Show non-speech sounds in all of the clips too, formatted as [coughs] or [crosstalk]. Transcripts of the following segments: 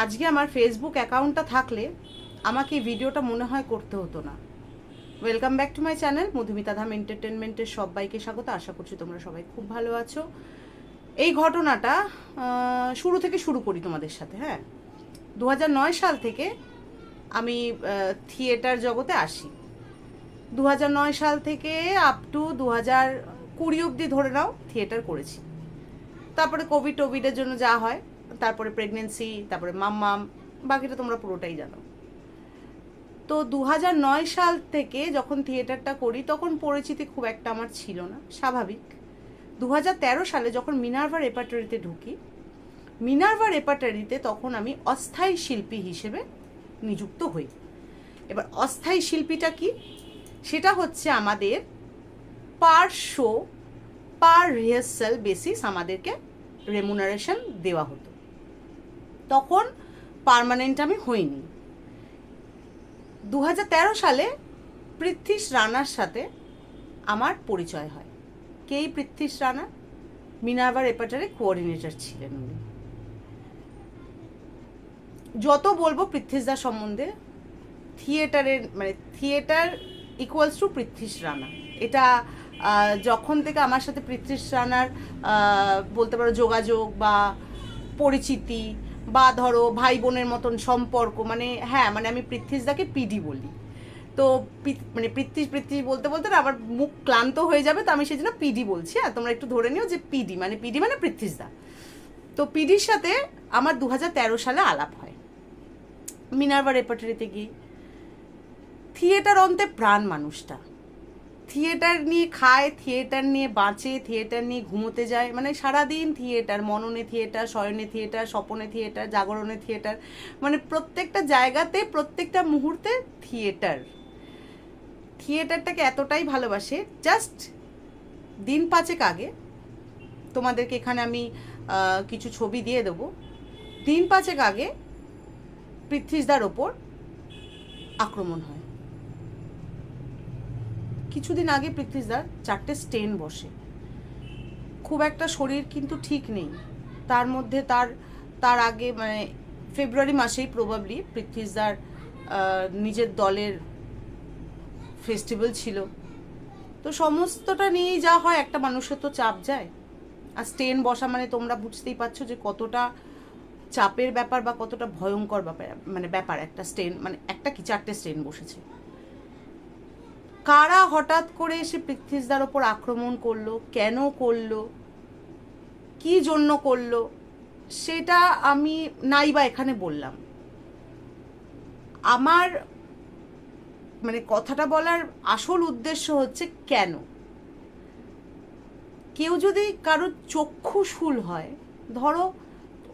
আজকে আমার ফেসবুক অ্যাকাউন্টটা থাকলে আমাকে এই ভিডিওটা মনে হয় করতে হতো না। Welcome back to my channel Madhumita Dham এন্টারটেনমেন্টের সবাইকে স্বাগত। আশা করছি তোমরা সবাই খুব ভালো আছো। এই ঘটনাটা শুরু থেকে শুরু করি তোমাদের সাথে হ্যাঁ? দু সাল থেকে আমি থিয়েটার জগতে আসি। দু সাল থেকে আপ টু দু হাজার কুড়ি অবধি ধরে নাও থিয়েটার করেছি। তারপরে কোভিড টোভিডের জন্য যা হয় তারপরে প্রেগনেন্সি তারপরে মাম্মাম বাকিটা তোমরা পুরোটাই জানো। তো দু সাল থেকে যখন থিয়েটারটা করি, তখন পরিচিতি খুব একটা আমার ছিল না, স্বাভাবিক। দু হাজার তেরো সালে যখন মিনার্ভা রেপার্টারিতে ঢুকি, মিনার্ভা রেপার্টারিতে তখন আমি অস্থায়ী শিল্পী হিসেবে নিযুক্ত হই। এবার অস্থায়ী শিল্পীটা কি? সেটা হচ্ছে আমাদের per show, per rehearsal basis আমাদেরকে রেমুনারেশন দেওয়া হতো। তখন পার্মানেন্ট আমি হইনি। দু হাজার তেরো সালে পৃথ্বীশ রানার সাথে আমার পরিচয় হয়। কেই পৃথ্বীশ রানা? মিনার্ভা রেপার্টারে কোঅর্ডিনেটর ছিলেন উনি। যত বলব পৃথ্বীশ দা সম্বন্ধে, থিয়েটারের মানে theatre equals to Prithwish Rana. এটা যখন থেকে আমার সাথে পৃথ্বীশ রানার বলতে পারো যোগাযোগ বা পরিচিতি বা ধরো ভাই বোনের মতন সম্পর্ক মানে হ্যাঁ মানে আমি পৃথ্বীশদাকে পিডি বলি। তো মানে পৃথ্বী পৃথ্বী বলতে বলতে না আবার মুখ ক্লান্ত হয়ে যাবে, তো আমি সেই জন্য পিডি বলছি। হ্যাঁ তোমরা একটু ধরে নিও যে পিডি মানে পিডি মানে পৃথ্বীশদা। তো পিডির সাথে আমার দু হাজার তেরো সালে আলাপ হয়। মিনার্ভা রেপার্টারিতে গিয়ে। থিয়েটার অন্তে প্রাণ মানুষটা। থিয়েটার নিয়ে খায়, থিয়েটার নিয়ে বাঁচে, থিয়েটার নিয়ে ঘুমোতে যায়। মানে সারাদিন থিয়েটার, মননে থিয়েটার, শয়নে থিয়েটার, স্বপনে থিয়েটার, জাগরণে থিয়েটার। মানে প্রত্যেকটা জায়গাতে, প্রত্যেকটা মুহূর্তে থিয়েটার। থিয়েটারটাকে এতটাই ভালোবাসে, জাস্ট দিন পাঁচেক আগে তোমাদেরকে এখানে আমি কিছু ছবি দিয়ে দেবো। দিন পাঁচেক আগে পৃথ্বীশদার ওপর আক্রমণ হয়। কিছুদিন আগে পৃথ্বীশদার চারটে স্টেন বসে। খুব একটা শরীর কিন্তু ঠিক নেই। তার মধ্যে তার তার আগে মানে ফেব্রুয়ারি মাসেই প্রবাবলি পৃথ্বীশদার আহ, নিজের দলের ফেস্টিভ্যাল ছিল। তো সমস্তটা নিয়েই যা হয় একটা মানুষের তো চাপ যায়। আর স্টেন বসা মানে তোমরা বুঝতেই পারছ যে কতটা চাপের ব্যাপার বা কতটা ভয়ঙ্কর ব্যাপার মানে ব্যাপার একটা স্টেন মানে একটা কি চারটে স্টেন বসেছে। কারা হঠাৎ করে এসে পৃথ্বীশদার ওপর আক্রমণ করল? কেন করল? কি জন্য করল? সেটা আমি নাই বা এখানে বললাম। আমার মানে কথাটা বলার আসল উদ্দেশ্য হচ্ছে কেন? কেউ যদি কারোর চক্ষু শুল হয়, ধরো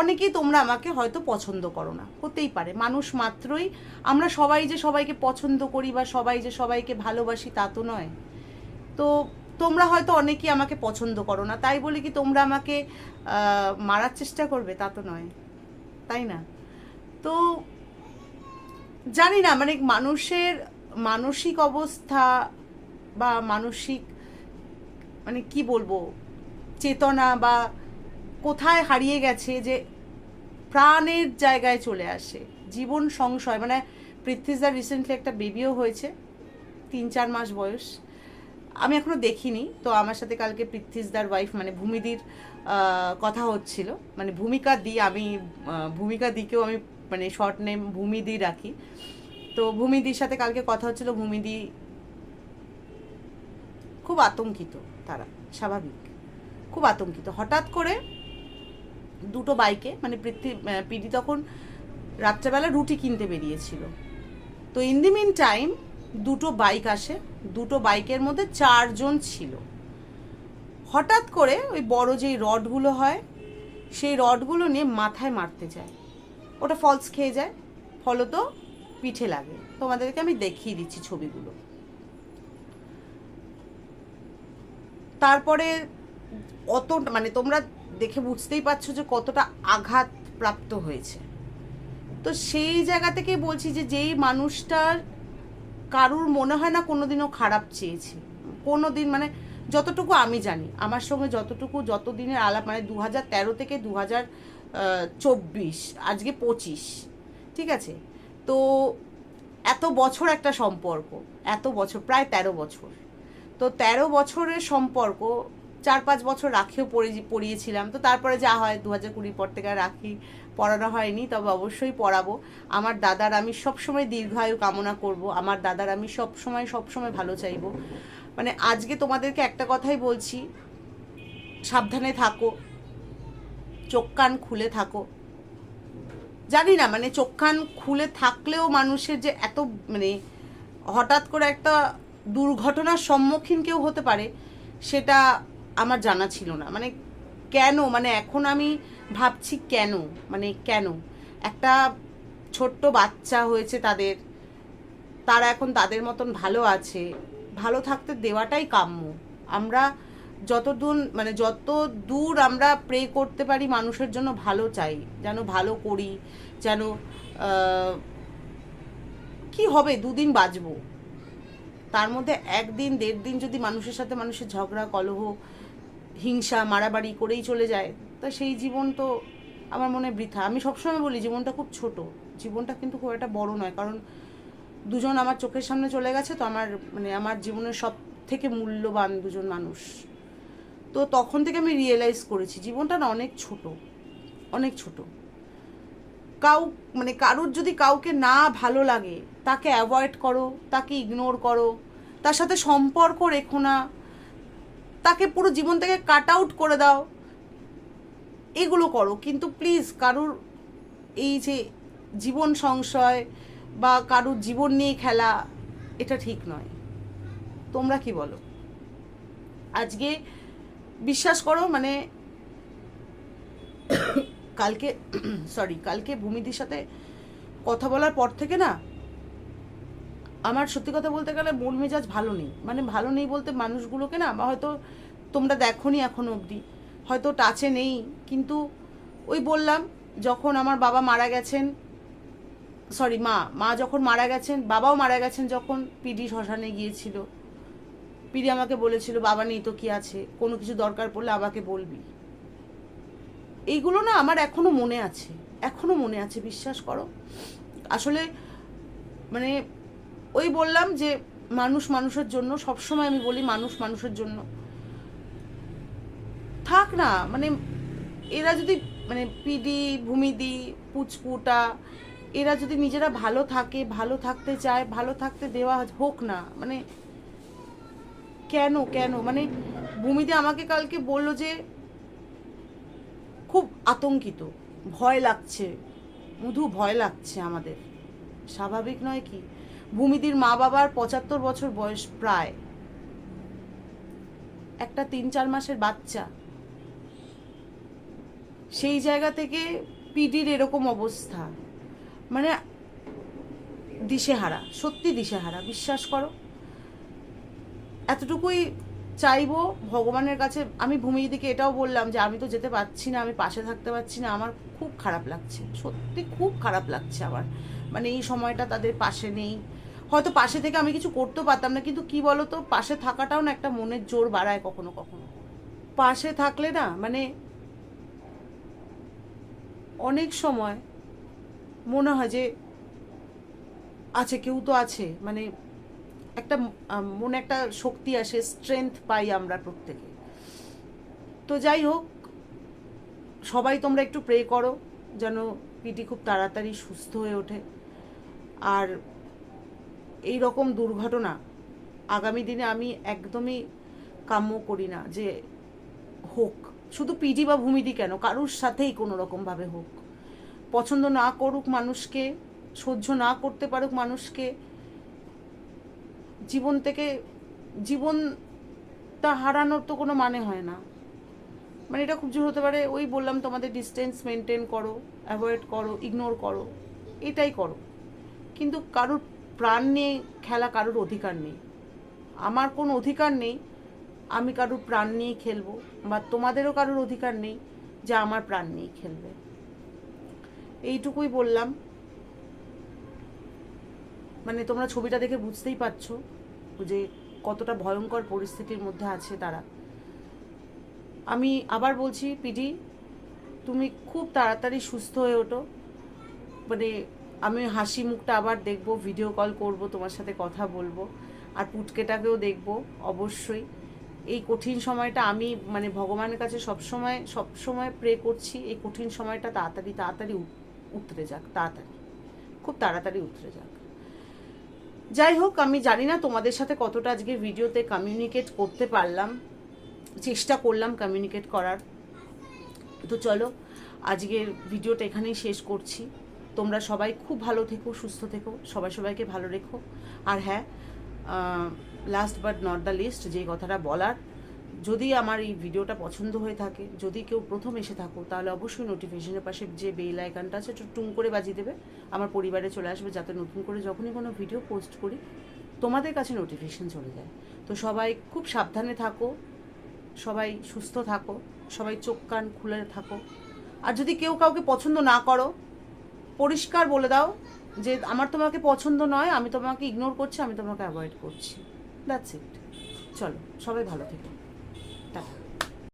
অনেকেই তোমরা আমাকে হয়তো পছন্দ করো না, হতেই পারে। মানুষ মাত্রই, আমরা সবাই যে সবাইকে পছন্দ করি বা সবাই যে সবাইকে ভালোবাসি তা তো নয়। তো তোমরা হয়তো অনেকেই আমাকে পছন্দ করো না, তাই বলে কি তোমরা আমাকে মারার চেষ্টা করবে তা তো নয়। তাই না? তো জানি না মানে মানুষের মানসিক অবস্থা বা মানসিক মানে কি বলব, চেতনা বা কোথায় হারিয়ে গেছে যে প্রাণের জায়গায় চলে আসে? জীবন সংশয়। মানে পৃথ্বীজদার রিসেন্টলি একটা বেবিও হয়েছে, তিন চার মাস বয়স। আমি এখনও দেখিনি, তো আমার সাথে কালকে পৃথ্বীজদার ওয়াইফ মানে ভূমিদির কথা হচ্ছিল। মানে ভূমিকা দি, আমি ভূমিকা দিকেও আমি মানে শর্ট নেম ভূমিদি রাখি। তো ভূমিদির সাথে কালকে কথা হচ্ছিল। ভূমিদি খুব আতঙ্কিত, তারা, স্বাভাবিক। খুব আতঙ্কিত। হঠাৎ করে দুটো বাইকে মানে পৃথ্বী পিডি তখন রাত্রেবেলা রুটি কিনতে বেরিয়েছিল। তো ইন দি মিন টাইম দুটো বাইক আসে, দুটো বাইকের মধ্যে চারজন ছিল। হঠাৎ করে ওই বড় যেই রডগুলো হয়, সেই রডগুলো নিয়ে মাথায় মারতে যায়। ওটা ফলস খেয়ে যায়, ফলত পিঠে লাগে। তোমাদেরকে আমি দেখিয়ে দিচ্ছি ছবিগুলো। তারপরে অত মানে তোমরা দেখে বুঝতেই পারছ যে কতটা আঘাত প্রাপ্ত হয়েছে। তো সেই জায়গা থেকেই বলছি যে যেই মানুষটার কারুর মনে হয় না কোনোদিনও খারাপ চেয়েছে। কোনো দিন মানে যতটুকু আমি জানি, আমার সঙ্গে যতটুকু যত দিনের আলাপ মানে দু হাজার তেরো থেকে দু হাজার চব্বিশ, আজকে পঁচিশ, ঠিক আছে? তো এত বছর একটা সম্পর্ক, এত বছর, প্রায় তেরো বছর। তো তেরো বছরের সম্পর্ক চার পাঁচ বছর রাখিও পড়ে পড়িয়েছিলাম। তো তারপরে যা হয় দু হাজার কুড়ির পর থেকে রাখি, পড়ানো হয়নি, তবে অবশ্যই পড়াবো। আমার দাদার আমি সবসময় দীর্ঘায়ু কামনা করব। আমার দাদার আমি সবসময় সবসময় ভালো চাইব। মানে আজকে তোমাদেরকে একটা কথাই বলছি, সাবধানে থাকো, চোখ কান খুলে থাকো। জানি না মানে চোখ কান খুলে থাকলেও মানুষের যে এত মানে হঠাৎ করে একটা দুর্ঘটনার সম্মুখীন কেউ হতে পারে, সেটা আমার জানা ছিল না। মানে কেন? মানে এখন আমি ভাবছি কেন? মানে কেন? একটা ছোট্ট বাচ্চা হয়েছে তাদের। তারা এখন তাদের মতন ভালো আছে। ভালো থাকতে দেওয়াটাই কাম্য। আমরা যত দূর মানে যত দূর আমরা প্রে করতে পারি মানুষের জন্য ভালো চাই। যেন ভালো করি, যেন কি হবে? দুদিন বাঁচবো। তার মধ্যে একদিন দেড় দিন যদি মানুষের সাথে মানুষের ঝগড়া, কলহ হিংসা, মারামারি করেই চলে যায়। তা সেই জীবন তো আমার মনে বৃথা। আমি সবসময় বলি, জীবনটা খুব ছোট। জীবনটা কিন্তু খুব একটা বড় নয়। কারণ দুজন আমার চোখের সামনে চলে গেছে তো আমার মানে আমার জীবনের সব থেকে মূল্যবান দুজন মানুষ। তো তখন থেকে আমি রিয়েলাইজ করেছি, জীবনটা না অনেক ছোট। অনেক ছোট। কাউ মানে কারুর যদি কাউকে না ভালো লাগে, তাকে অ্যাভয়েড করো, তাকে ইগনোর করো। তার সাথে সম্পর্ক রেখো না। তাকে পুরো জীবন থেকে কাট আউট করে দাও। এগুলো করো, কিন্তু প্লিজ কারুর এই যে জীবন সংশয় বা কারুর জীবন নিয়ে খেলা, এটা ঠিক নয়। তোমরা কি বলো? আজকে বিশ্বাস করো মানে কালকে [coughs] সরি কালকে ভূমিদির সাথে কথা বলার পর থেকে না আমার সত্যি কথা বলতে গেলে মন মেজাজ ভালো নেই। মানে ভালো নেই বলতে মানুষগুলোকে না, বা হয়তো তোমরা দেখোনি এখনও অবধি। হয়তো টাচে নেই, কিন্তু ওই বললাম, যখন আমার বাবা মারা গেছেন সরি মা মা যখন মারা গেছেন, বাবাও মারা গেছেন যখন পিডি শ্মশানে গিয়েছিল। পিডি আমাকে বলেছিল, বাবা নেই তো কি আছে? কোনো কিছু দরকার পড়লে আমাকে বলবি। এইগুলো না আমার এখনও মনে আছে, এখনও মনে আছে, বিশ্বাস করো। আসলে মানে ওই বললাম যে মানুষ মানুষের জন্য, সবসময় আমি বলি মানুষ মানুষের জন্য। থাক না মানে এরা যদি মানে পিডি ভূমিদি পুচপুটা, এরা যদি নিজেরা ভালো থাকে, ভালো থাকতে চায়, ভালো থাকতে দেওয়া হোক না মানে কেন কেন? মানে ভূমিদি আমাকে কালকে বলল যে খুব আতঙ্কিত, ভয় লাগছে, মধু ভয় লাগছে আমাদের। স্বাভাবিক নয় কি? ভূমিদির মা বাবার পঁচাত্তর বছর বয়স প্রায়। একটা তিন চার মাসের বাচ্চা। সেই জায়গা থেকে পিডির এরকম অবস্থা। মানে দিশেহারা, সত্যি দিশেহারা, বিশ্বাস করো। এতটুকুই চাইব ভগবানের কাছে। আমি ভূমিদিকে এটাও বললাম যে, আমি তো যেতে পারছি না, আমি পাশে থাকতে পারছি না, আমার খুব খারাপ লাগছে। সত্যি খুব খারাপ লাগছে আমার। মানে এই সময়টা তাদের পাশে নেই। হয়তো পাশে থেকে আমি কিছু করতেও পারতাম না, কিন্তু কি বলতো, পাশে থাকাটাও না একটা মনের জোর বাড়ায় কখনো কখনো। পাশে থাকলে না মানে অনেক সময় মনে হয় যে আছে, কেউ তো আছে মানে একটা মনে একটা শক্তি আসে স্ট্রেংথ পাই আমরা প্রত্যেকে। তো যাই হোক, সবাই তোমরা একটু প্রে করো, যেন পিটি খুব তাড়াতাড়ি সুস্থ হয়ে ওঠে। আর এই রকম দুর্ঘটনা আগামী দিনে আমি একদমই কাম্য করি না যে হোক। শুধু পিজি বা ভূমিদি কেন? কারুর সাথেই কোনো রকমভাবে হোক। পছন্দ না করুক মানুষকে, সহ্য না করতে পারুক মানুষকে, জীবন থেকে, জীবনটা হারানোর তো কোনো মানে হয় না। মানে এটা খুব জোর হতে পারে, ওই বললাম তোমাদের ডিস্টেন্স মেনটেন করো অ্যাভয়েড করো ইগনোর করো, এটাই করো। কিন্তু কারোর প্রাণ নিয়ে খেলা কারোর অধিকার নেই। আমার কোনো অধিকার নেই, আমি কারোর প্রাণ নিয়ে খেলব বা তোমাদেরও কারোর অধিকার নেই যে আমার প্রাণ নিয়ে খেলবে। এইটুকুই বললাম। মানে তোমরা ছবিটা দেখে বুঝতেই পারছ যে কতটা ভয়ঙ্কর পরিস্থিতির মধ্যে আছে তারা। আমি আবার বলছি, পিডি, তুমি খুব তাড়াতাড়ি সুস্থ হয়ে ওঠো। মানে আমি হাসি মুখটা আবার দেখব ভিডিও কল করব, তোমার সাথে কথা বলব, আর পুটকেটাকেও দেখব, অবশ্যই। এই কঠিন সময়টা আমি মানে ভগবানের কাছে সবসময় সবসময় প্রে করছি, এই কঠিন সময়টা তাড়াতাড়ি তাড়াতাড়ি উতরে যাক, তাড়াতাড়ি। খুব তাড়াতাড়ি উতরে যাক। যাই হোক, আমি জানি না তোমাদের সাথে কতটা আজকে ভিডিওতে কমিউনিকেট করতে পারলাম, চেষ্টা করলাম কমিউনিকেট করার। তো চলো, আজকের ভিডিওটা এখানেই শেষ করছি। তোমরা সবাই খুব ভালো থেকো, সুস্থ থেকো, সবাই সবাইকে ভালো রেখো। আর হ্যাঁ last but not the least যে কথাটা বলার, যদি আমার এই ভিডিওটা পছন্দ হয়ে থাকে, যদি কেউ প্রথম এসে থাকো, তাহলে অবশ্যই নোটিফিকেশনের পাশে যে বেল আইকনটা আছে একটু টুং করে বাজিয়ে দেবে। আমার পরিবারে চলে আসবে যাতে নতুন করে যখনই কোনো ভিডিও পোস্ট করি, তোমাদের কাছে নোটিফিকেশন চলে যায়। তো সবাই খুব সাবধানে থাকো, সবাই সুস্থ থাকো, সবাই চোখ কান খুলে থাকো। আর যদি কেউ কাউকে পছন্দ না করো পরিষ্কার বলে দাও যে আমার তোমাকে পছন্দ নয়, আমি তোমাকে ইগনোর করছি, আমি তোমাকে অ্যাভয়েড করছি। দ্যাটস ইট চলো, সবাই ভালো থেকো। টাটা।